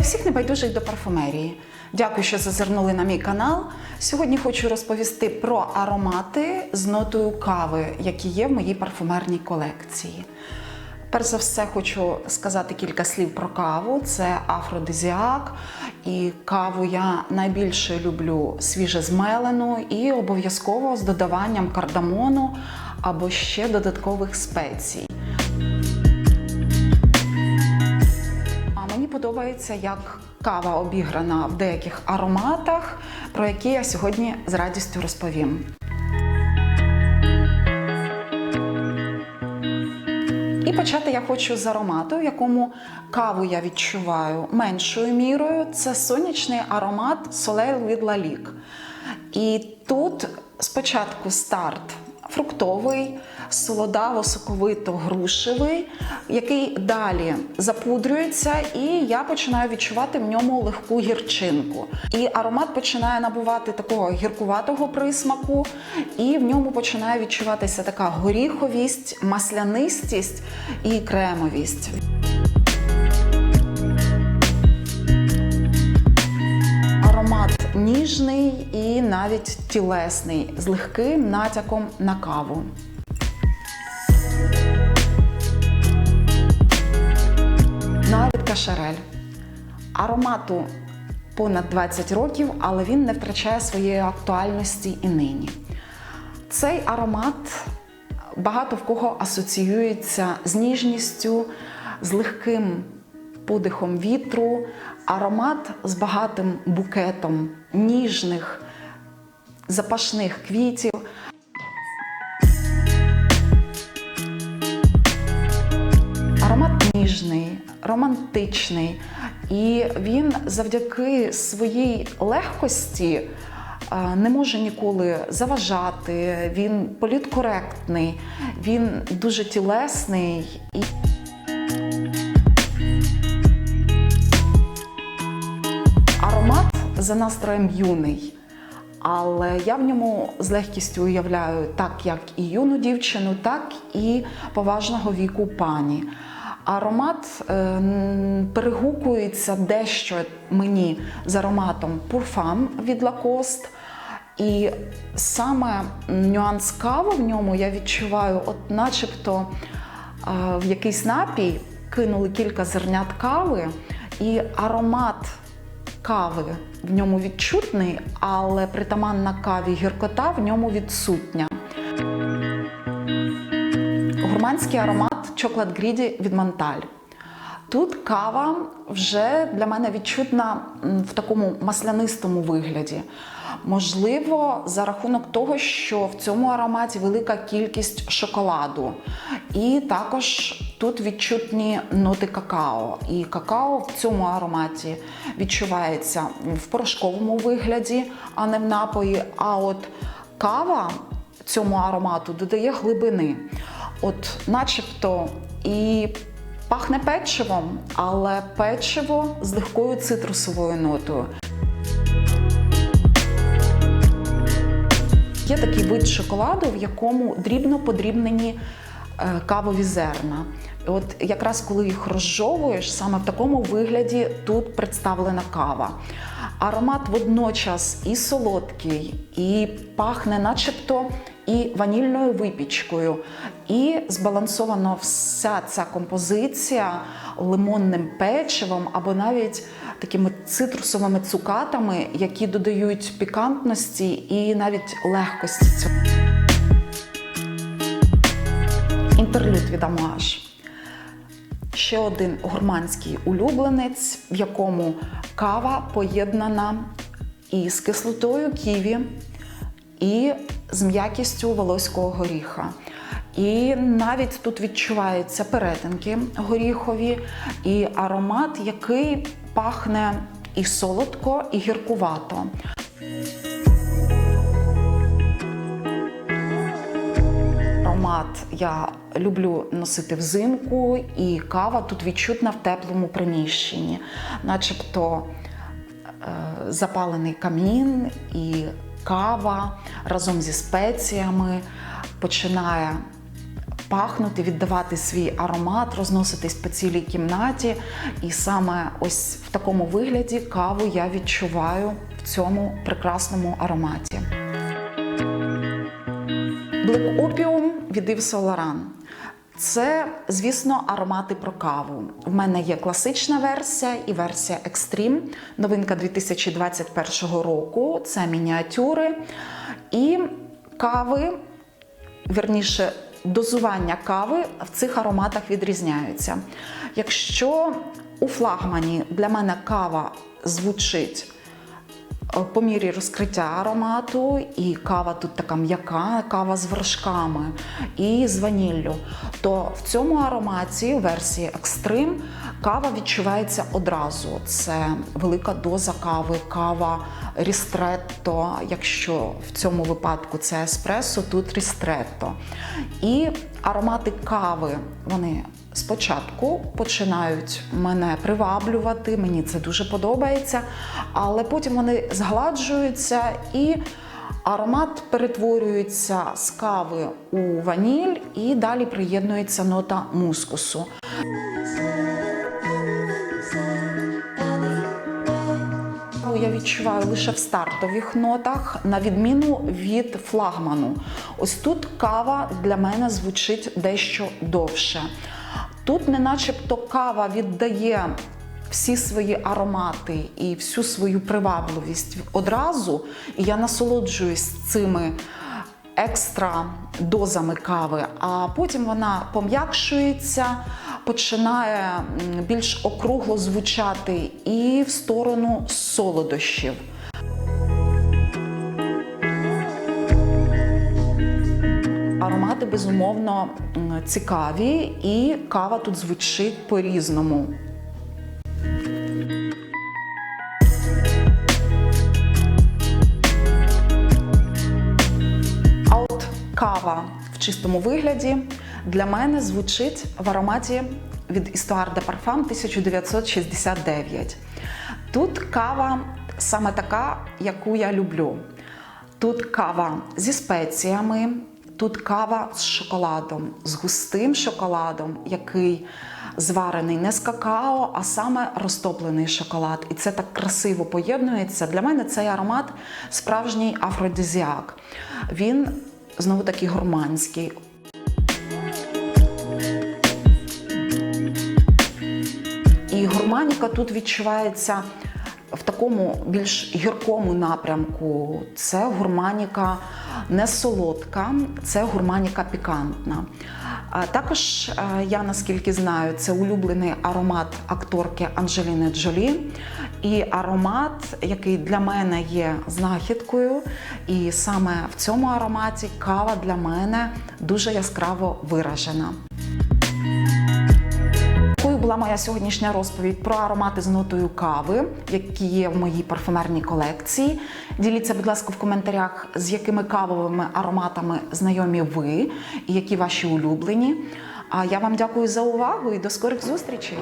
всіх небайдужих до парфумерії. Дякую, що зазирнули на мій канал. Сьогодні хочу розповісти про аромати з нотою кави, які є в моїй парфумерній колекції. Перш за все, хочу сказати кілька слів про каву. Це афродизіак, і каву я найбільше люблю свіже змелену і обов'язково з додаванням кардамону або ще додаткових спецій. Подобається, як кава обіграна в деяких ароматах, про які я сьогодні з радістю розповім. І почати я хочу з аромату, в якому каву я відчуваю меншою мірою. Це сонячний аромат Soleil від Lalique. І тут спочатку старт фруктовий, солодаво-соковито-грушевий, який далі запудрюється, і я починаю відчувати в ньому легку гірчинку. І аромат починає набувати такого гіркуватого присмаку, і в ньому починає відчуватися така горіховість, маслянистість і кремовість. Ніжний і навіть тілесний, з легким натяком на каву. Шарель. Аромату понад 20 років, але він не втрачає своєї актуальності і нині. Цей аромат багато в кого асоціюється з ніжністю, з легким подихом вітру, аромат з багатим букетом ніжних, запашних квітів. Ніжний, романтичний, і він завдяки своїй легкості не може ніколи заважати. Він політкоректний, він дуже тілесний. І Аромат за настроєм юний, але я в ньому з легкістю уявляю так, як і юну дівчину, так і поважного віку пані. Аромат е, перегукується дещо мені з ароматом Пурфам від Lacoste. І саме нюанс кави в ньому я відчуваю, от начебто е, в якийсь напій кинули кілька зернят кави, і аромат кави в ньому відчутний, але притаманна каві гіркота в ньому відсутня. Гурманський аромат Chocolate Greedy від Монталь. Тут кава вже для мене відчутна в такому маслянистому вигляді. Можливо, за рахунок того, що в цьому ароматі велика кількість шоколаду. І також тут відчутні ноти какао. І какао в цьому ароматі відчувається в порошковому вигляді, а не в напої. А от кава цьому аромату додає глибини. От, начебто, і пахне печивом, але печиво з легкою цитрусовою нотою. Є такий вид шоколаду, в якому дрібно подрібнені е, кавові зерна. От якраз коли їх розжовуєш, саме в такому вигляді тут представлена кава. Аромат водночас і солодкий, і пахне, начебто, і ванільною випічкою. І збалансовано вся ця композиція лимонним печивом або навіть такими цитрусовими цукатами, які додають пікантності і навіть легкості цього. Інтерлюд від Амуаж. Ще один гурманський улюбленець, в якому кава поєднана із кислотою ківі і з м'якістю волоського горіха. І навіть тут відчуваються перетинки горіхові, і аромат, який пахне і солодко, і гіркувато. Аромат я люблю носити взимку, і кава тут відчутна в теплому приміщенні, начебто е, запалений камін і кава разом зі спеціями починає пахнути, віддавати свій аромат, розноситись по цілій кімнаті. І саме ось в такому вигляді каву я відчуваю в цьому прекрасному ароматі. Black Opium від Yves Saint. Це, звісно, аромати про каву. У мене є класична версія і версія Extreme. Новинка 2021 року. Це мініатюри. І кави, верніше, дозування кави в цих ароматах відрізняються. Якщо у флагмані для мене кава звучить по мірі розкриття аромату, і кава тут така м'яка, кава з вершками і з ваніллю. То в цьому ароматі, версії Extreme, кава відчувається одразу. Це велика доза кави, кава рістретто. Якщо в цьому випадку це еспресо, тут рістретто. І аромати кави, вони Спочатку починають мене приваблювати, мені це дуже подобається, але потім вони згладжуються і аромат перетворюється з кави у ваніль, і далі приєднується нота мускусу. Я відчуваю лише в стартових нотах, на відміну від флагману. Ось тут кава для мене звучить дещо довше. Тут, не начебто, кава віддає всі свої аромати і всю свою привабливість одразу, і я насолоджуюсь цими екстра дозами кави, а потім вона пом'якшується, починає більш округло звучати і в сторону солодощів. Аромати безумовно цікаві, і кава тут звучить по-різному. Чистому вигляді для мене звучить в ароматі від Histoire de Parfum 1969. Тут кава саме така, яку я люблю. Тут кава зі спеціями, тут кава з шоколадом, з густим шоколадом, який зварений не з какао, а саме розтоплений шоколад. І це так красиво поєднується. Для мене цей аромат справжній афродизіак. Він знову таки гурманський. І гурманіка тут відчувається в такому більш гіркому напрямку. Це гурманіка не солодка, це гурманіка пікантна. Також е, я наскільки знаю, це улюблений аромат акторки Анджеліни Джолі. І аромат, який для мене є знахідкою. І саме в цьому ароматі кава для мене дуже яскраво виражена. Була моя сьогоднішня розповідь про аромати з нотою кави, які є в моїй парфумерній колекції. Діліться, будь ласка, в коментарях, з якими кавовими ароматами знайомі ви і які ваші улюблені. А я вам дякую за увагу і до скорих зустрічей!